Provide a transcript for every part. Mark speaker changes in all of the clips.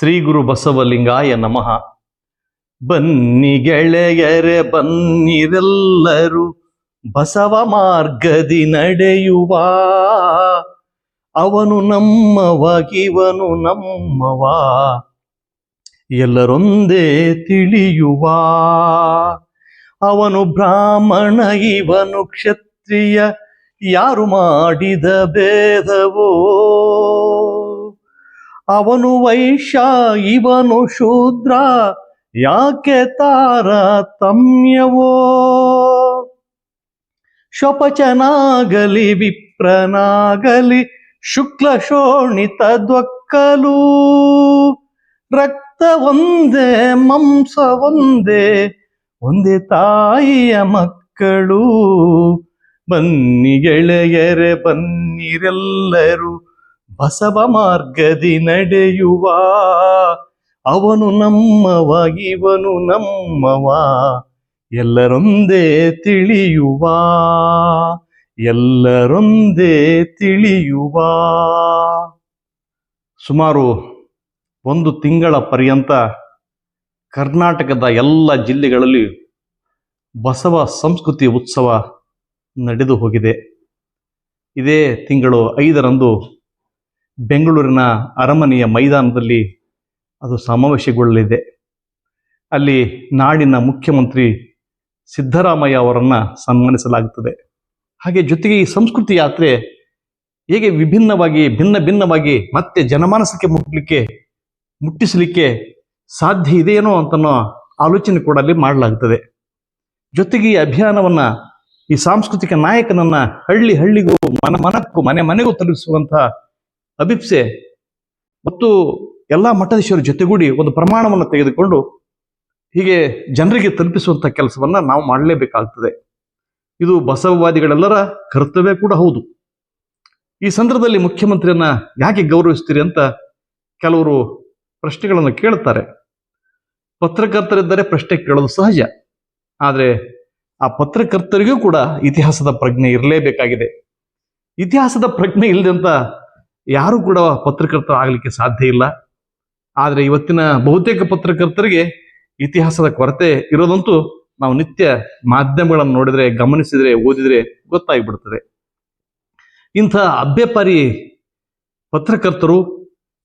Speaker 1: ಶ್ರೀ ಗುರು ಬಸವಲಿಂಗಾಯ ನಮಃ. ಬನ್ನಿ ಗೆಳೆಯರೆ, ಬನ್ನಿರೆಲ್ಲರೂ ಬಸವ ಮಾರ್ಗದಿ ನಡೆಯುವ. ಅವನು ನಮ್ಮವ ಇವನು ನಮ್ಮವ. ಎಲ್ಲರೊಂದೇ ತಿಳಿಯುವ. ಅವನು ಬ್ರಾಹ್ಮಣ, ಇವನು ಕ್ಷತ್ರಿಯ, ಯಾರು ಮಾಡಿದ ಭೇದವೋ. ಅವನು ವೈಶ್ಯ, ಇವನು ಶೂದ್ರ, ಯಾಕೆ ತಾರತಮ್ಯವೋ? ಶಪಚನಾಗಲಿ, ವಿಪ್ರನಾಗಲಿ ಶುಕ್ಲ ಶೋಣಿತ ದ್ವಕ್ಕಲು. ರಕ್ತ ಒಂದೇ, ಮಾಂಸ ಒಂದೇ ಒಂದೇ ತಾಯಿಯ ಮಕ್ಕಳು. ಬನ್ನಿ ಗೆಳೆಯರೆ ಬನ್ನಿರೆಲ್ಲರೂ ಬಸವ ಮಾರ್ಗದಿ ನಡೆಯುವ. ಅವನು ನಮ್ಮವ ಇವನು ನಮ್ಮವ. ಎಲ್ಲರೊಂದೇ ತಿಳಿಯುವ. ಎಲ್ಲರೊಂದೇ ತಿಳಿಯುವ. ಸುಮಾರು ಒಂದು ತಿಂಗಳ ಪರ್ಯಂತ ಕರ್ನಾಟಕದ ಎಲ್ಲ ಜಿಲ್ಲೆಗಳಲ್ಲಿ ಬಸವ ಸಂಸ್ಕೃತಿ ಉತ್ಸವ ನಡೆದು ಹೋಗಿದೆ. ಇದೇ ತಿಂಗಳು ಐದರಂದು ಬೆಂಗಳೂರಿನ ಅರಮನೆಯ ಮೈದಾನದಲ್ಲಿ ಅದು ಸಮಾವೇಶಗೊಳ್ಳಲಿದೆ. ಅಲ್ಲಿ ನಾಡಿನ ಮುಖ್ಯಮಂತ್ರಿ ಸಿದ್ದರಾಮಯ್ಯ ಅವರನ್ನು ಸನ್ಮಾನಿಸಲಾಗುತ್ತದೆ. ಹಾಗೆ ಜೊತೆಗೆ ಈ ಸಂಸ್ಕೃತಿ ಯಾತ್ರೆ ಹೇಗೆ ವಿಭಿನ್ನವಾಗಿ, ಭಿನ್ನ ಭಿನ್ನವಾಗಿ ಮತ್ತೆ ಜನಮಾನಸಕ್ಕೆ ಮುಟ್ಟಲಿಕ್ಕೆ ಮುಟ್ಟಿಸಲಿಕ್ಕೆ ಸಾಧ್ಯ ಇದೆಯೇನೋ ಅಂತನೋ ಆಲೋಚನೆ ಕೂಡ ಅಲ್ಲಿ ಮಾಡಲಾಗುತ್ತದೆ. ಜೊತೆಗೆ ಈ ಅಭಿಯಾನವನ್ನು, ಈ ಸಾಂಸ್ಕೃತಿಕ ನಾಯಕನನ್ನು ಹಳ್ಳಿ ಹಳ್ಳಿಗೂ, ಮನ ಮನಕ್ಕೂ, ಮನೆ ಮನೆಗೂ ತಲುಪಿಸುವಂತ ಅಭಿಪ್ಸೆ ಮತ್ತು ಎಲ್ಲ ಮಠಾಧೀಶರ ಜೊತೆಗೂಡಿ ಒಂದು ಪ್ರಮಾಣವನ್ನು ತೆಗೆದುಕೊಂಡು ಹೀಗೆ ಜನರಿಗೆ ತಲುಪಿಸುವಂಥ ಕೆಲಸವನ್ನ ನಾವು ಮಾಡಲೇಬೇಕಾಗ್ತದೆ. ಇದು ಬಸವವಾದಿಗಳೆಲ್ಲರ ಕರ್ತವ್ಯ ಕೂಡ ಹೌದು. ಈ ಸಂದರ್ಭದಲ್ಲಿ ಮುಖ್ಯಮಂತ್ರಿಯನ್ನ ಯಾಕೆ ಗೌರವಿಸ್ತೀರಿ ಅಂತ ಕೆಲವರು ಪ್ರಶ್ನೆಗಳನ್ನು ಕೇಳ್ತಾರೆ. ಪತ್ರಕರ್ತರಿದ್ದರೆ ಪ್ರಶ್ನೆ ಕೇಳೋದು ಸಹಜ. ಆದರೆ ಆ ಪತ್ರಕರ್ತರಿಗೂ ಕೂಡ ಇತಿಹಾಸದ ಪ್ರಜ್ಞೆ ಇರಲೇಬೇಕಾಗಿದೆ. ಇತಿಹಾಸದ ಪ್ರಜ್ಞೆ ಇಲ್ಲದಂತ ಯಾರು ಕೂಡ ಪತ್ರಕರ್ತರ ಆಗಲಿಕ್ಕೆ ಸಾಧ್ಯ ಇಲ್ಲ. ಆದರೆ ಇವತ್ತಿನ ಬಹುತೇಕ ಪತ್ರಕರ್ತರಿಗೆ ಇತಿಹಾಸದ ಕೊರತೆ ಇರೋದಂತೂ ನಾವು ನಿತ್ಯ ಮಾಧ್ಯಮಗಳನ್ನು ನೋಡಿದ್ರೆ, ಗಮನಿಸಿದ್ರೆ, ಓದಿದ್ರೆ ಗೊತ್ತಾಗಿಬಿಡ್ತದೆ. ಇಂಥ ಅಭ್ಯಪಾರಿ ಪತ್ರಕರ್ತರು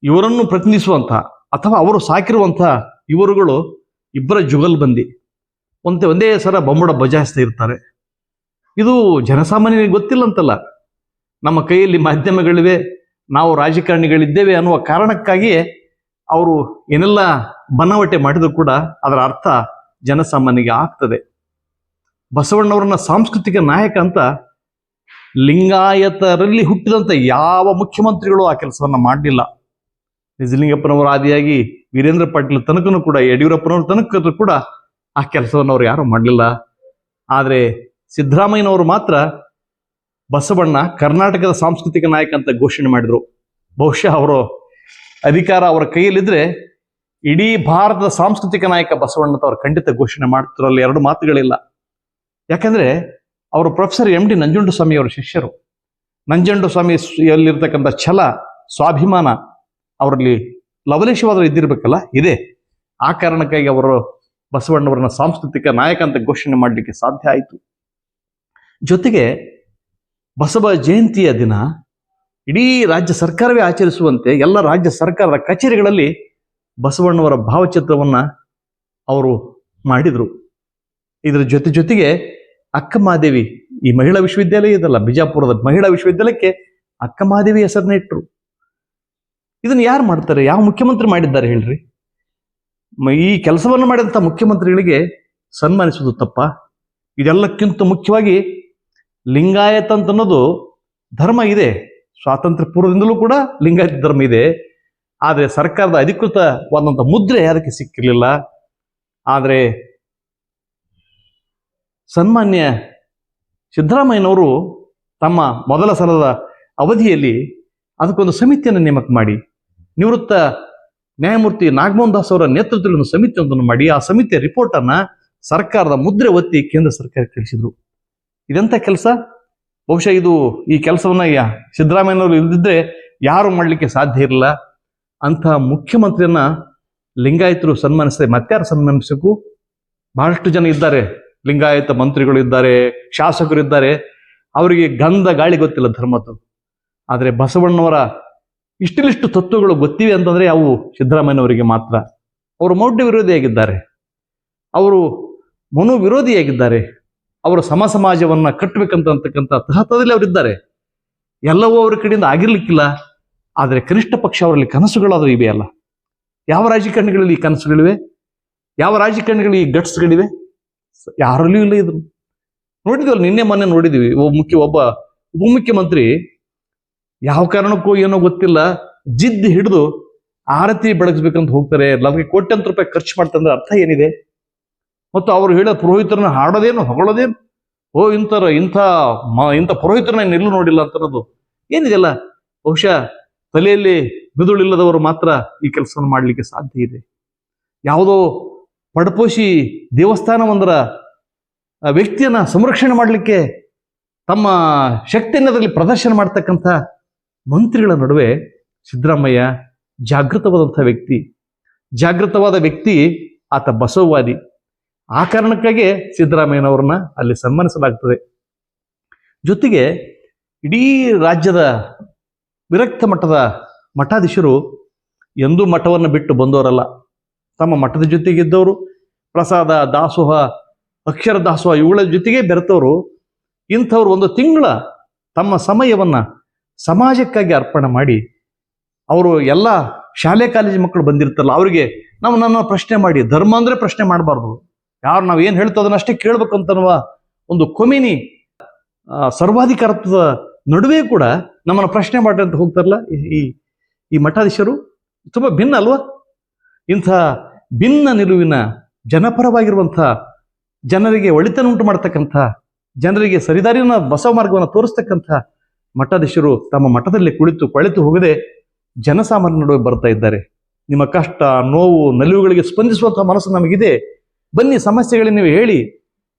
Speaker 1: ಇವರನ್ನು ಪ್ರತಿನಿಧಿಸುವಂಥ ಅಥವಾ ಅವರು ಸಾಕಿರುವಂಥ ಇವರುಗಳು ಇಬ್ಬರ ಜುಗಲ್ಬಂದಿ ಒಂದೇ ಒಂದೇ ಸರ ಬೊಂಬಡ ಬಜಾಯಿಸ್ತಾ ಇರ್ತಾರೆ. ಇದು ಜನಸಾಮಾನ್ಯರಿಗೆ ಗೊತ್ತಿಲ್ಲ ಅಂತಲ್ಲ ನಮ್ಮ ಕೈಯಲ್ಲಿ ಮಾಧ್ಯಮಗಳಿವೆ ನಾವು ರಾಜಕಾರಣಿಗಳಿದ್ದೇವೆ ಅನ್ನುವ ಕಾರಣಕ್ಕಾಗಿ ಅವರು ಏನೆಲ್ಲ ಬನ್ನವಟೆ ಮಾಡಿದ್ರು ಕೂಡ ಅದರ ಅರ್ಥ ಜನಸಾಮಾನ್ಯರಿಗೆ ಆಗ್ತದೆ. ಬಸವಣ್ಣವರನ್ನ ಸಾಂಸ್ಕೃತಿಕ ನಾಯಕ ಅಂತ ಲಿಂಗಾಯತರಲ್ಲಿ ಹುಟ್ಟಿದಂತ ಯಾವ ಮುಖ್ಯಮಂತ್ರಿಗಳು ಆ ಕೆಲಸವನ್ನ ಮಾಡಲಿಲ್ಲ. ನಿಜಲಿಂಗಪ್ಪನವರ ಆದಿಯಾಗಿ ವೀರೇಂದ್ರ ಪಾಟೀಲ್ ತನಕನೂ ಕೂಡ, ಯಡಿಯೂರಪ್ಪನವ್ರ ತನಕ ಕೂಡ ಆ ಕೆಲಸವನ್ನು ಅವ್ರು ಯಾರು ಮಾಡಲಿಲ್ಲ. ಆದರೆ ಸಿದ್ದರಾಮಯ್ಯನವರು ಮಾತ್ರ ಬಸವಣ್ಣ ಕರ್ನಾಟಕದ ಸಾಂಸ್ಕೃತಿಕ ನಾಯಕ ಅಂತ ಘೋಷಣೆ ಮಾಡಿದ್ರು. ಬಹುಶಃ ಅವರು ಅಧಿಕಾರ ಅವರ ಕೈಯಲ್ಲಿದ್ರೆ ಇಡೀ ಭಾರತದ ಸಾಂಸ್ಕೃತಿಕ ನಾಯಕ ಬಸವಣ್ಣ ಅವ್ರು ಖಂಡಿತ ಘೋಷಣೆ ಮಾಡ್ತಿರಲ್ಲಿ ಎರಡು ಮಾತುಗಳಿಲ್ಲ. ಯಾಕಂದ್ರೆ ಅವರು professor M D Nanjundu Swamy ಅವರ ಶಿಷ್ಯರು. ನಂಜುಂಡ ಸ್ವಾಮಿ ಯಲ್ಲಿರ್ತಕ್ಕಂಥ ಛಲ, ಸ್ವಾಭಿಮಾನ ಅವರಲ್ಲಿ ಲವಲೇಶವಾದರೂ ಇದ್ದಿರ್ಬೇಕಲ್ಲ? ಇದೆ. ಆ ಕಾರಣಕ್ಕಾಗಿ ಅವರು ಬಸವಣ್ಣವರನ್ನ ಸಾಂಸ್ಕೃತಿಕ ನಾಯಕ ಅಂತ ಘೋಷಣೆ ಮಾಡಲಿಕ್ಕೆ ಸಾಧ್ಯ ಆಯಿತು. ಜೊತೆಗೆ ಬಸವ ಜಯಂತಿಯ ದಿನ ಇಡೀ ರಾಜ್ಯ ಸರ್ಕಾರವೇ ಆಚರಿಸುವಂತೆ ಎಲ್ಲ ರಾಜ್ಯ ಸರ್ಕಾರದ ಕಚೇರಿಗಳಲ್ಲಿ ಬಸವಣ್ಣವರ ಭಾವಚಿತ್ರವನ್ನ ಅವರು ಮಾಡಿದ್ರು. ಇದರ ಜೊತೆ ಜೊತೆಗೆ ಅಕ್ಕಮಹಾದೇವಿ ಈ ಮಹಿಳಾ ವಿಶ್ವವಿದ್ಯಾಲಯ ಇದಲ್ಲ, ಬಿಜಾಪುರದ ಮಹಿಳಾ ವಿಶ್ವವಿದ್ಯಾಲಯಕ್ಕೆ ಅಕ್ಕಮಹಾದೇವಿ ಹೆಸರನ್ನ ಇಟ್ಟರು ಇದನ್ನು ಯಾರು ಮಾಡ್ತಾರೆ? ಯಾವ ಮುಖ್ಯಮಂತ್ರಿ ಮಾಡಿದ್ದಾರೆ ಹೇಳ್ರಿ? ಈ ಕೆಲಸವನ್ನು ಮಾಡಿದಂಥ ಮುಖ್ಯಮಂತ್ರಿಗಳಿಗೆ ಸನ್ಮಾನಿಸುವುದು ತಪ್ಪ? ಇದೆಲ್ಲಕ್ಕಿಂತ ಮುಖ್ಯವಾಗಿ ಲಿಂಗಾಯತ ಅಂತ ಅನ್ನೋದು ಧರ್ಮ ಇದೆ. ಸ್ವಾತಂತ್ರ್ಯ ಪೂರ್ವದಿಂದಲೂ ಕೂಡ ಲಿಂಗಾಯತ ಧರ್ಮ ಇದೆ. ಆದರೆ ಸರ್ಕಾರದ ಅಧಿಕೃತವಾದಂಥ ಮುದ್ರೆ ಅದಕ್ಕೆ ಸಿಕ್ಕಿರಲಿಲ್ಲ. ಆದರೆ ಸನ್ಮಾನ್ಯ ಸಿದ್ದರಾಮಯ್ಯನವರು ತಮ್ಮ ಮೊದಲ ಸಲದ ಅವಧಿಯಲ್ಲಿ ಅದಕ್ಕೊಂದು ಸಮಿತಿಯನ್ನು ನೇಮಕ ಮಾಡಿ. ನಿವೃತ್ತ ನ್ಯಾಯಮೂರ್ತಿ ನಾಗಮೋಹನ್ ದಾಸ್ ಅವರ ನೇತೃತ್ವದಲ್ಲಿ ಒಂದು ಸಮಿತಿಯೊಂದನ್ನು ಮಾಡಿ. ಆ ಸಮಿತಿಯ ರಿಪೋರ್ಟನ್ನು ಸರ್ಕಾರದ ಮುದ್ರೆ ಒತ್ತಿ ಕೇಂದ್ರ ಸರ್ಕಾರಕ್ಕೆ ಕಳಿಸಿದ್ರು. ಇದೆಂತ ಕೆಲಸ? ಬಹುಶಃ ಇದು ಈ ಕೆಲಸವನ್ನ ಸಿದ್ದರಾಮಯ್ಯನವರು ಇಲ್ದಿದ್ರೆ ಯಾರು ಮಾಡಲಿಕ್ಕೆ ಸಾಧ್ಯ ಇರಲಿಲ್ಲ? ಅಂತಹ ಮುಖ್ಯಮಂತ್ರಿಯನ್ನ ಲಿಂಗಾಯತರು ಸನ್ಮಾನಿಸದೆ ಮತ್ತಾರು ಸನ್ಮಾನಿಸಬೇಕು? ಬಹಳಷ್ಟು ಜನ ಇದ್ದಾರೆ. ಲಿಂಗಾಯತ ಮಂತ್ರಿಗಳು ಇದ್ದಾರೆ, ಶಾಸಕರು ಇದ್ದಾರೆ. ಅವರಿಗೆ ಗಂಧ ಗಾಳಿ ಗೊತ್ತಿಲ್ಲ ಧರ್ಮದ್ದು. ಆದರೆ ಬಸವಣ್ಣವರ ಇಷ್ಟಿಲಿಷ್ಟು ತತ್ವಗಳು ಗೊತ್ತಿವೆ ಅಂತಂದ್ರೆ ಅವು ಸಿದ್ದರಾಮಯ್ಯನವರಿಗೆ ಮಾತ್ರ. ಅವರು ಮೌಢ್ಯ ವಿರೋಧಿಯಾಗಿದ್ದಾರೆ. ಅವರು ಮನು ವಿರೋಧಿಯಾಗಿದ್ದಾರೆ ಅವರು ಸಮ ಸಮಾಜವನ್ನ ಕಟ್ಟಬೇಕಂತ ಅಂತಕ್ಕಂಥ ತಹತದಲ್ಲಿ ಅವರಿದ್ದಾರೆ. ಎಲ್ಲವೂ ಅವರ ಕಡೆಯಿಂದ ಆಗಿರ್ಲಿಕ್ಕಿಲ್ಲ. ಆದರೆ ಕನಿಷ್ಠ ಪಕ್ಷ ಅವರಲ್ಲಿ ಕನಸುಗಳಾದರೂ ಇವೆ ಅಲ್ಲ ಯಾವ ರಾಜಕಾರಣಿಗಳಲ್ಲಿ ಈ ಕನಸುಗಳಿವೆ? ಯಾವ ರಾಜಕಾರಣಿಗಳು ಈ ಗಟ್ಸ್ಗಳಿವೆ? ಯಾರಲ್ಲೂ ಇಲ್ಲ ಇದು ನೋಡಿದ್ವಲ್ಲ, ನಿನ್ನೆ ಮೊನ್ನೆ ನೋಡಿದ್ವಿ. ಒಬ್ಬ ಮುಖ್ಯ, ಒಬ್ಬ ಉಪಮುಖ್ಯಮಂತ್ರಿ ಯಾವ ಕಾರಣಕ್ಕೂ ಏನೋ ಗೊತ್ತಿಲ್ಲ. ಜಿದ್ದು ಹಿಡಿದು ಆರತಿ ಬೆಳಗಿಸ್ಬೇಕಂತ ಹೋಗ್ತಾರೆ. ನಮಗೆ ಕೋಟ್ಯಂತರ ರೂಪಾಯಿ ಖರ್ಚು ಮಾಡ್ತಂದ್ರೆ ಅರ್ಥ ಏನಿದೆ? ಮತ್ತು ಅವರು ಹೇಳೋ ಪುರೋಹಿತರನ್ನ ಹಾಡೋದೇನು, ಹೊಗಳೋದೇನು? ಓ, ಇಂಥರ, ಇಂಥ ಮ- ಇಂಥ ಪುರೋಹಿತರನ್ನ ನಾನು ಎಲ್ಲೂ ನೋಡಿಲ್ಲ ಅಂತ ಏನಿದೆಯಲ್ಲ? ಬಹುಶಃ ತಲೆಯಲ್ಲಿ ಮಿದುಳಿಲ್ಲದವರು ಮಾತ್ರ ಈ ಕೆಲಸವನ್ನು ಮಾಡಲಿಕ್ಕೆ ಸಾಧ್ಯ ಇದೆ. ಯಾವುದೋ ಪಡಪೋಷಿ ದೇವಸ್ಥಾನವೊಂದರ ವ್ಯಕ್ತಿಯನ್ನ ಸಂರಕ್ಷಣೆ ಮಾಡಲಿಕ್ಕೆ ತಮ್ಮ ಶಕ್ತಿಯನ್ನು ಅದರಲ್ಲಿ ಪ್ರದರ್ಶನ ಮಾಡ್ತಕ್ಕಂಥ ಮಂತ್ರಿಗಳ ನಡುವೆ ಸಿದ್ದರಾಮಯ್ಯ ಜಾಗೃತವಾದಂಥ ವ್ಯಕ್ತಿ. ಜಾಗೃತವಾದ ವ್ಯಕ್ತಿ ಆತ ಬಸವವಾದಿ. ಆ ಕಾರಣಕ್ಕಾಗಿ ಸಿದ್ದರಾಮಯ್ಯನವ್ರನ್ನ ಅಲ್ಲಿ ಸನ್ಮಾನಿಸಲಾಗ್ತದೆ. ಜೊತೆಗೆ ಇಡೀ ರಾಜ್ಯದ ವಿರಕ್ತ ಮಠದ ಮಠಾಧೀಶರು ಎಂದೂ ಮಠವನ್ನು ಬಿಟ್ಟು ಬಂದವರಲ್ಲ. ತಮ್ಮ ಮಠದ ಜೊತೆಗಿದ್ದವರು ಪ್ರಸಾದ, ದಾಸೋಹ, ಅಕ್ಷರ ದಾಸೋಹ ಇವುಗಳ ಜೊತೆಗೆ ಬೆರೆತವರು, ಇಂಥವ್ರು ಒಂದು ತಿಂಗಳ ತಮ್ಮ ಸಮಯವನ್ನ ಸಮಾಜಕ್ಕಾಗಿ ಅರ್ಪಣೆ ಮಾಡಿ, ಅವರು ಎಲ್ಲ ಶಾಲೆ, ಕಾಲೇಜು ಮಕ್ಕಳು ಬಂದಿರ್ತಾರಲ್ಲ, ಅವರಿಗೆ ನಾವು ನನ್ನ ಪ್ರಶ್ನೆ ಮಾಡಿ, ಧರ್ಮ ಅಂದರೆ ಪ್ರಶ್ನೆ ಮಾಡಬಾರ್ದು. ಯಾರು ನಾವು ಏನು ಹೇಳ್ತೋ ಅದನ್ನ ಅಷ್ಟೇ ಕೇಳ್ಬೇಕಂತನ್ನುವ ಒಂದು ಕೊಮಿನಿ ಸರ್ವಾಧಿಕಾರತ್ವದ ನಡುವೆ ಕೂಡ ನಮ್ಮನ್ನು ಪ್ರಶ್ನೆ ಮಾಡಿ ಅಂತ ಹೋಗ್ತಾರಲ್ಲ ಈ- ಈ ಈ ಮಠಾಧೀಶರು. ತುಂಬಾ ಭಿನ್ನ ಅಲ್ವಾ? ಇಂಥ ಭಿನ್ನ ನಿಲುವಿನ ಜನಪರವಾಗಿರುವಂಥ ಜನರಿಗೆ ಒಳಿತನ ಉಂಟು ಮಾಡ್ತಕ್ಕಂಥ, ಜನರಿಗೆ ಸರಿದಾರಿನ ಬಸವ ಮಾರ್ಗವನ್ನು ತೋರಿಸ್ತಕ್ಕಂಥ ಮಠಾಧೀಶರು ತಮ್ಮ ಮಠದಲ್ಲಿ ಕುಳಿತು ಕೊಳೆತು ಹೋಗದೆ ಜನಸಾಮಾನ್ಯ ನಡುವೆ ಬರ್ತಾ ಇದ್ದಾರೆ. ನಿಮ್ಮ ಕಷ್ಟ, ನೋವು, ನಲಿವುಗಳಿಗೆ ಸ್ಪಂದಿಸುವಂತಹ ಮನಸ್ಸು ನಮಗಿದೆ. ಬನ್ನಿ ಸಮಸ್ಯೆಗಳನ್ನ ನೀವು ಹೇಳಿ,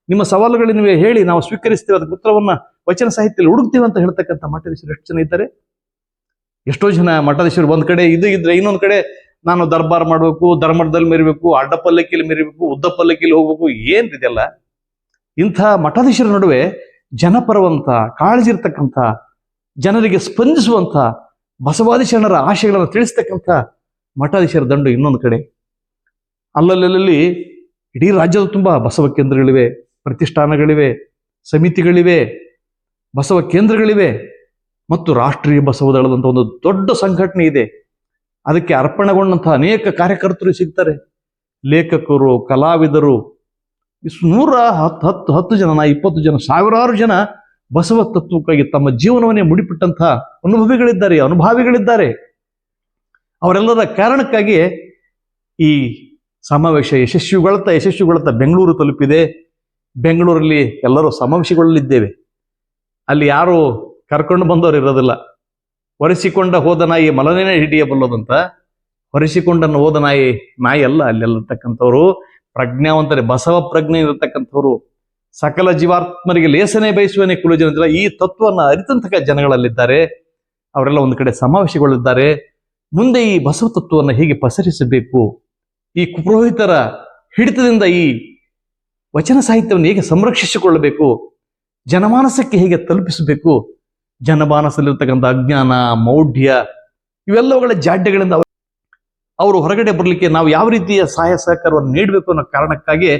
Speaker 1: ನಿಮ್ಮ ಸವಾಲುಗಳನ್ನ ನೀವು ಹೇಳಿ, ನಾವು ಸ್ವೀಕರಿಸ್ತೇವೆ ಅದಕ್ಕೆ ಉತ್ತರವನ್ನು ವಚನ ಸಾಹಿತ್ಯದಲ್ಲಿ ಹುಡುಕ್ತೇವೆ ಅಂತ ಹೇಳ್ತಕ್ಕಂಥ ಮಠಾಧೀಶರು ಎಷ್ಟು ಜನ ಇದ್ದಾರೆ. ಎಷ್ಟೋ ಜನ ಮಠಾಧೀಶರು ಒಂದ್ ಕಡೆ ಇದು ಇದ್ರೆ ಇನ್ನೊಂದ್ ಕಡೆ ನಾನು ದರ್ಬಾರ್ ಮಾಡಬೇಕು ಧರ್ಮದಲ್ಲಿ ಮೆರಿಬೇಕು ಅಡ್ಡ ಪಲ್ಲಕ್ಕಿಯಲ್ಲಿ ಮೆರಿಬೇಕು ಉದ್ದ ಪಲ್ಲಕ್ಕಿಯಲ್ಲಿ ಹೋಗ್ಬೇಕು, ಏನ್ ಇದೆಲ್ಲ ಇಂಥ ಮಠಾಧೀಶರ ನಡುವೆ ಜನಪರವಂತ ಕಾಳಜಿ ಇರ್ತಕ್ಕಂಥ ಜನರಿಗೆ ಸ್ಪಂದಿಸುವಂತ, ಬಸವಾದಿ ಶರಣರ ಆಶಯಗಳನ್ನು ತಿಳಿಸ್ತಕ್ಕಂಥ ಮಠಾಧೀಶರ ದಂಡು ಇನ್ನೊಂದು ಕಡೆ. ಅಲ್ಲಲ್ಲಿ ಇಡೀ ರಾಜ್ಯದ ತುಂಬ ಬಸವ ಕೇಂದ್ರಗಳಿವೆ, ಪ್ರತಿಷ್ಠಾನಗಳಿವೆ, ಸಮಿತಿಗಳಿವೆ, ಬಸವ ಕೇಂದ್ರಗಳಿವೆ ಮತ್ತು ರಾಷ್ಟ್ರೀಯ ಬಸವ ದಳದಂಥ ಒಂದು ದೊಡ್ಡ ಸಂಘಟನೆ ಇದೆ. ಅದಕ್ಕೆ ಅರ್ಪಣೆಗೊಂಡಂತಹ ಅನೇಕ ಕಾರ್ಯಕರ್ತರು ಸಿಗ್ತಾರೆ. ಲೇಖಕರು, ಕಲಾವಿದರು ನೂರ ಹತ್ತು ಹತ್ತು ಹತ್ತು ಜನ ಇಪ್ಪತ್ತು ಜನ, ಸಾವಿರಾರು ಜನ ಬಸವ ತತ್ವಕ್ಕಾಗಿ ತಮ್ಮ ಜೀವನವನ್ನೇ ಮುಡಿಪಿಟ್ಟಂತಹ ಅನುಭವಿಗಳಿದ್ದಾರೆ, ಅನುಭಾವಿಗಳಿದ್ದಾರೆ. ಅವರೆಲ್ಲರ ಕಾರಣಕ್ಕಾಗಿ ಈ ಸಮಾವೇಶ ಯಶಸ್ವಿಗೊಳ್ತಾ ಯಶಸ್ವಿಗೊಳ್ತಾ ಬೆಂಗಳೂರು ತಲುಪಿದೆ. ಬೆಂಗಳೂರಲ್ಲಿ ಎಲ್ಲರೂ ಸಮಾವೇಶಗೊಳ್ಳಲಿದ್ದೇವೆ. ಅಲ್ಲಿ ಯಾರು ಕರ್ಕೊಂಡು ಬಂದವರು ಇರೋದಿಲ್ಲ. ಹೊರಿಸಿಕೊಂಡ ಹೋದ ನಾಯಿ ಮಲನೇನೆ ಹಿಡಿಯಬಲ್ಲದಂತ ಹೊರಿಸಿಕೊಂಡನ್ನು ಹೋದ ನಾಯಿ ನಾಯಿ ಅಲ್ಲ ಅಲ್ಲಿರ್ತಕ್ಕಂಥವ್ರು ಪ್ರಜ್ಞಾವಂತರೇ, ಬಸವ ಪ್ರಜ್ಞೆ ಇರತಕ್ಕಂಥವ್ರು, ಸಕಲ ಜೀವಾತ್ಮರಿಗೆ ಲೇಸನೆ ಬಯಸುವನೇ ಕುಲು ಜನ ಈ ತತ್ವವನ್ನು ಅರಿತಂತಕ ಜನಗಳಲ್ಲಿದ್ದಾರೆ. ಅವರೆಲ್ಲ ಒಂದು ಕಡೆ ಸಮಾವೇಶಗೊಳ್ಳಿದ್ದಾರೆ. ಮುಂದೆ ಈ ಬಸವ ತತ್ವವನ್ನು ಹೇಗೆ ಪಸರಿಸಬೇಕು? ಈ ಕುಪುರೋಹಿತರ ಹಿಡಿತದಿಂದ ಈ ವಚನ ಸಾಹಿತ್ಯವನ್ನು ಹೇಗೆ ಸಂರಕ್ಷಿಸಿಕೊಳ್ಳಬೇಕು, ಜನಮಾನಸಕ್ಕೆ ಹೇಗೆ ತಲುಪಿಸಬೇಕು ಜನಮಾನಸದಲ್ಲಿರ್ತಕ್ಕಂಥ ಅಜ್ಞಾನ, ಮೌಢ್ಯ ಇವೆಲ್ಲವುಗಳ ಜಾಡ್ಯಗಳಿಂದ ಅವರು ಹೊರಗಡೆ ಬರಲಿಕ್ಕೆ ನಾವು ಯಾವ ರೀತಿಯ ಸಹಾಯ ಸಹಕಾರವನ್ನು ನೀಡಬೇಕು ಅನ್ನೋ ಕಾರಣಕ್ಕಾಗಿ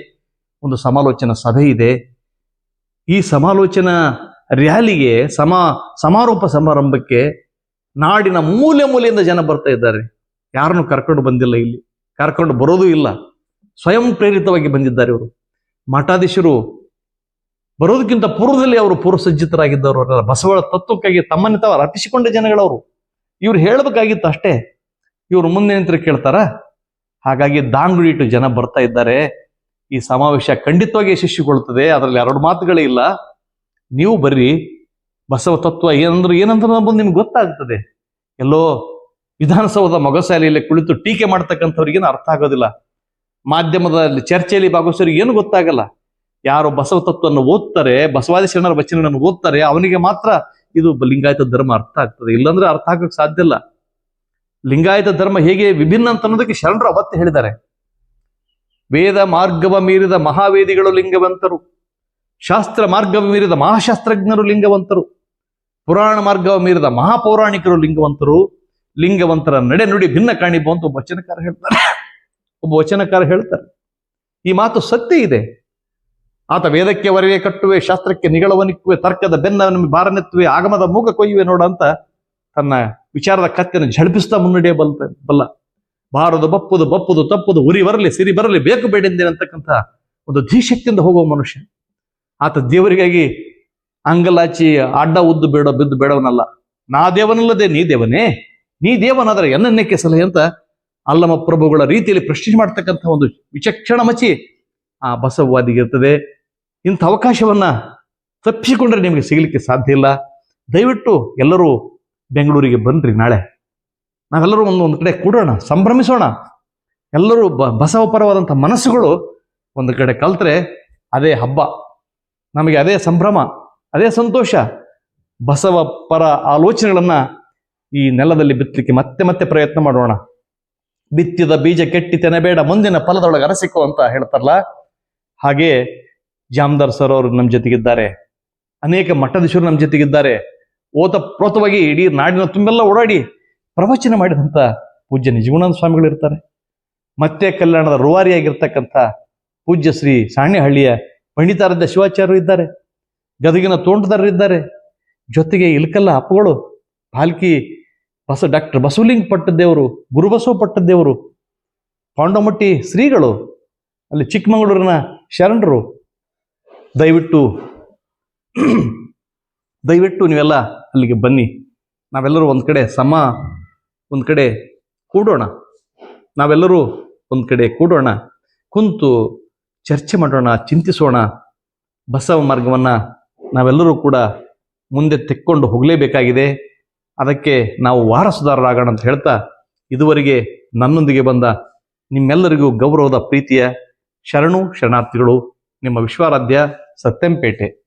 Speaker 1: ಒಂದು ಸಮಾಲೋಚನಾ ಸಭೆ ಇದೆ. ಈ ಸಮಾಲೋಚನಾ ರ್ಯಾಲಿಗೆ, ಸಮ, ಸಮಾರೋಪ ಸಮಾರಂಭಕ್ಕೆ ನಾಡಿನ ಮೂಲೆ ಮೂಲೆಯಿಂದ ಜನ ಬರ್ತಾ ಇದ್ದಾರೆ. ಯಾರನ್ನು ಕರ್ಕೊಂಡು ಬಂದಿಲ್ಲ ಇಲ್ಲಿ. ಕರ್ಕೊಂಡು ಬರೋದೂ ಇಲ್ಲ. ಸ್ವಯಂ ಪ್ರೇರಿತವಾಗಿ ಬಂದಿದ್ದಾರೆ ಇವರು. ಮಠಾಧೀಶರು ಬರೋದಕ್ಕಿಂತ ಪೂರ್ವದಲ್ಲಿ ಅವರು ಪೂರ್ವಸಜ್ಜಿತರಾಗಿದ್ದವರು ಸಜ್ಜಿತರಾಗಿದ್ದವರು ಬಸವಳ ತತ್ವಕ್ಕಾಗಿ ತಮ್ಮನ್ನು ತಾವು ಅರ್ಪಿಸಿಕೊಂಡ ಜನಗಳವರು. ಇವ್ರು ಹೇಳಬೇಕಾಗಿತ್ತು ಅಷ್ಟೇ. ಇವರು ಮುಂದೆ ನಿಂತರೆ ಕೇಳ್ತಾರ? ಹಾಗಾಗಿ ದಾಂಗುಡಿಟ್ಟು ಜನ ಬರ್ತಾ ಇದ್ದಾರೆ. ಈ ಸಮಾವೇಶ ಖಂಡಿತವಾಗಿ ಯಶಸ್ವಿಗೊಳ್ತದೆ ಅದರಲ್ಲಿ ಎರಡು ಮಾತುಗಳೇ ಇಲ್ಲ. ನೀವು ಬರ್ರಿ ಬಸವ ತತ್ವ ಏನಂದ್ರೆ ಏನಂದ್ರೆ ನಮ್ಮ ನಿಮ್ಗೆ ಗೊತ್ತಾಗ್ತದೆ. ಎಲ್ಲೋ ವಿಧಾನಸೌಧ ಮೊಗಸಾಲೆಯಲ್ಲಿ ಕುಳಿತು ಟೀಕೆ ಮಾಡ್ತಕ್ಕಂಥವ್ರಿಗೇನು ಅರ್ಥ ಆಗೋದಿಲ್ಲ. ಮಾಧ್ಯಮದಲ್ಲಿ ಚರ್ಚೆಯಲ್ಲಿ ಭಾಗವಹಿಸೋರಿಗೆ ಏನು ಗೊತ್ತಾಗಲ್ಲ. ಯಾರು ಬಸವ ತತ್ವವನ್ನು ಓದ್ತಾರೆ, ಬಸವಾದಿ ಶರಣರ ವಚನಗಳನ್ನು ಓದ್ತಾರೆ, ಅವನಿಗೆ ಮಾತ್ರ ಇದು ಲಿಂಗಾಯತ ಧರ್ಮ ಅರ್ಥ ಆಗ್ತದೆ. ಇಲ್ಲಾಂದ್ರೆ ಅರ್ಥ ಆಗಕ್ಕೆ ಸಾಧ್ಯ ಇಲ್ಲ. ಲಿಂಗಾಯತ ಧರ್ಮ ಹೇಗೆ ವಿಭಿನ್ನ ಅಂತ ಅನ್ನೋದಕ್ಕೆ ಶರಣರು ಅವತ್ತು ಹೇಳಿದ್ದಾರೆ. ವೇದ ಮಾರ್ಗವ ಮೀರಿದ ಮಹಾವೇದಿಗಳು ಲಿಂಗವಂತರು. ಶಾಸ್ತ್ರ ಮಾರ್ಗವ ಮೀರಿದ ಮಹಾಶಾಸ್ತ್ರಜ್ಞರು ಲಿಂಗವಂತರು. ಪುರಾಣ ಮಾರ್ಗವ ಮೀರಿದ ಮಹಾಪೌರಾಣಿಕರು ಲಿಂಗವಂತರು. ಲಿಂಗವಂತರ ನಡೆ ನುಡಿ ಭಿನ್ನ ಕಾಣಿಬೋ ಅಂತ ಒಬ್ಬ ವಚನಕಾರ ಹೇಳ್ತಾರೆ. ಒಬ್ಬ ವಚನಕಾರ ಹೇಳ್ತಾರೆ. ಈ ಮಾತು ಸತ್ಯ ಇದೆ. ಆತ ವೇದಕ್ಕೆ ವರವೇ ಕಟ್ಟುವೆ, ಶಾಸ್ತ್ರಕ್ಕೆ ನಿಗಳವನಿಕ್ಕುವೆ ತರ್ಕದ ಬೆನ್ನ ಬಾರನೆತ್ತುವೆ ಆಗಮದ ಮೂಗ ಕೊಯ್ಯುವೆ ನೋಡ ಅಂತ ತನ್ನ ವಿಚಾರದ ಕತ್ತಿನ ಝಳಪಿಸ್ತಾ ಮುನ್ನಡೆಯ ಬಲ್ಲ ಬಲ್ಲ. ಬಾರದು ಬಪ್ಪುದು ಬಪ್ಪುದು, ತಪ್ಪುದು, ಉರಿ ಬರಲಿ, ಸಿರಿ ಬರಲಿ, ಬೇಕು ಬೇಡೆಂದೇನೆ ಅಂತಕ್ಕಂಥ ಒಂದು ಧೀಶಕ್ತಿಯಿಂದ ಹೋಗುವ ಮನುಷ್ಯ. ಆತ ದೇವರಿಗಾಗಿ ಅಂಗಲಾಚಿ ಅಡ್ಡ ಉದ್ದು ಬೇಡ, ಬಿದ್ದು ಬೇಡವನಲ್ಲ. ನಾ ದೇವನಲ್ಲದೆ ನೀ ದೇವನೇ? ನೀ ದೇವನಾದರೆ ಎನ್ನನ್ನೇಕೆ ಸಲಹೆ ಅಂತ ಅಲ್ಲಮ ಪ್ರಭುಗಳ ರೀತಿಯಲ್ಲಿ ಪ್ರಶ್ನೆ ಮಾಡ್ತಕ್ಕಂಥ ಒಂದು ವಿಚಕ್ಷಣ ಮಚಿ ಆ ಬಸವವಾದಿಗೆ ಇರ್ತದೆ ಇಂಥ ಅವಕಾಶವನ್ನ ತಪ್ಪಿಸಿಕೊಂಡ್ರೆ ನಿಮಗೆ ಸಿಗಲಿಕ್ಕೆ ಸಾಧ್ಯ ಇಲ್ಲ. ದಯವಿಟ್ಟು ಎಲ್ಲರೂ ಬೆಂಗಳೂರಿಗೆ ಬನ್ನಿರಿ ನಾಳೆ. ನಾವೆಲ್ಲರೂ ಒಂದು ಒಂದು ಕಡೆ ಕೂಡೋಣ, ಸಂಭ್ರಮಿಸೋಣ. ಎಲ್ಲರೂ ಬ, ಬಸವಪರವಾದಂಥ ಮನಸ್ಸುಗಳು ಒಂದು ಕಡೆ ಕಲ್ತ್ರೆ ಅದೇ ಹಬ್ಬ. ನಮಗೆ ಅದೇ ಸಂಭ್ರಮ, ಅದೇ ಸಂತೋಷ. ಬಸವ ಪರ ಆಲೋಚನೆಗಳನ್ನ ಈ ನೆಲದಲ್ಲಿ ಬಿತ್ತಲಿಕ್ಕೆ ಮತ್ತೆ ಮತ್ತೆ ಪ್ರಯತ್ನ ಮಾಡೋಣ. ಬಿತ್ತಿದ ಬೀಜ ಕೆಟ್ಟಿ ತೆನಬೇಡ ಮುಂದಿನ ಫಲದೊಳಗೆ ಅರಸಿಕೋ ಅಂತ ಹೇಳ್ತಾರಲ್ಲ? ಹಾಗೆ ಜಾಮದಾರ್ ಸರ್ ಅವರು ನಮ್ಮ ಜೊತೆಗಿದ್ದಾರೆ. ಅನೇಕ ಮಠಾಧೀಶರು ನಮ್ಮ ಜೊತೆಗಿದ್ದಾರೆ. ಓತ ಪ್ರೋತವಾಗಿ ಇಡೀ ನಾಡಿನ ತುಂಬೆಲ್ಲ ಓಡಾಡಿ ಪ್ರವಚನ ಮಾಡಿದಂಥ ಪೂಜ್ಯ ನಿಜಗುಣಾನಂದ ಸ್ವಾಮಿಗಳು ಇರ್ತಾರೆ. ಮತ್ತೆ ಕಲ್ಯಾಣದ ರೂವಾರಿಯಾಗಿರ್ತಕ್ಕಂಥ ಪೂಜ್ಯ ಶ್ರೀ ಸಾಣೆಹಳ್ಳಿಯ ಪಂಡಿತಾರದ ಶಿವಾಚಾರ್ಯರು ಇದ್ದಾರೆ. ಗದಗಿನ ತೋಂಟದಾರರು ಇದ್ದಾರೆ ಜೊತೆಗೆ ಇಲ್ಕಲ್ಲ ಅಪ್ಪಗಳು, ಪಾಲ್ಕಿ ಬಸ ಡಾಕ್ಟರ್ ಬಸವಲಿಂಗ್ ಪಟ್ಟದ್ದೇವರು ಗುರುಬಸವ ಪಟ್ಟದ್ದೇವರು ಪಾಂಡೋಮಟ್ಟಿ ಶ್ರೀಗಳು, ಅಲ್ಲಿ ಚಿಕ್ಕಮಗಳೂರಿನ ಶರಣರು, ದಯವಿಟ್ಟು ದಯವಿಟ್ಟು ನೀವೆಲ್ಲ ಅಲ್ಲಿಗೆ ಬನ್ನಿ. ನಾವೆಲ್ಲರೂ ಒಂದು ಕಡೆ ಸಮ, ಒಂದು ಕಡೆ ಕೂಡೋಣ. ನಾವೆಲ್ಲರೂ ಒಂದು ಕಡೆ ಕೂಡೋಣ. ಕುಂತು ಚರ್ಚೆ ಮಾಡೋಣ, ಚಿಂತಿಸೋಣ. ಬಸವ ಮಾರ್ಗವನ್ನು ನಾವೆಲ್ಲರೂ ಕೂಡ ಮುಂದೆ ತೆಕ್ಕೊಂಡು ಹೋಗಲೇಬೇಕಾಗಿದೆ. ಅದಕ್ಕೆ ನಾವು ವಾರಸುದಾರರಾಗೋಣ ಅಂತ ಹೇಳ್ತಾ ಇದುವರೆಗೆ ನನ್ನೊಂದಿಗೆ ಬಂದ ನಿಮ್ಮೆಲ್ಲರಿಗೂ ಗೌರವದ ಪ್ರೀತಿಯ ಶರಣು ಶರಣಾರ್ಥಿಗಳು ನಿಮ್ಮ ವಿಶ್ವಾರಾಧ್ಯ ಸತ್ಯಂಪೇಟೆ.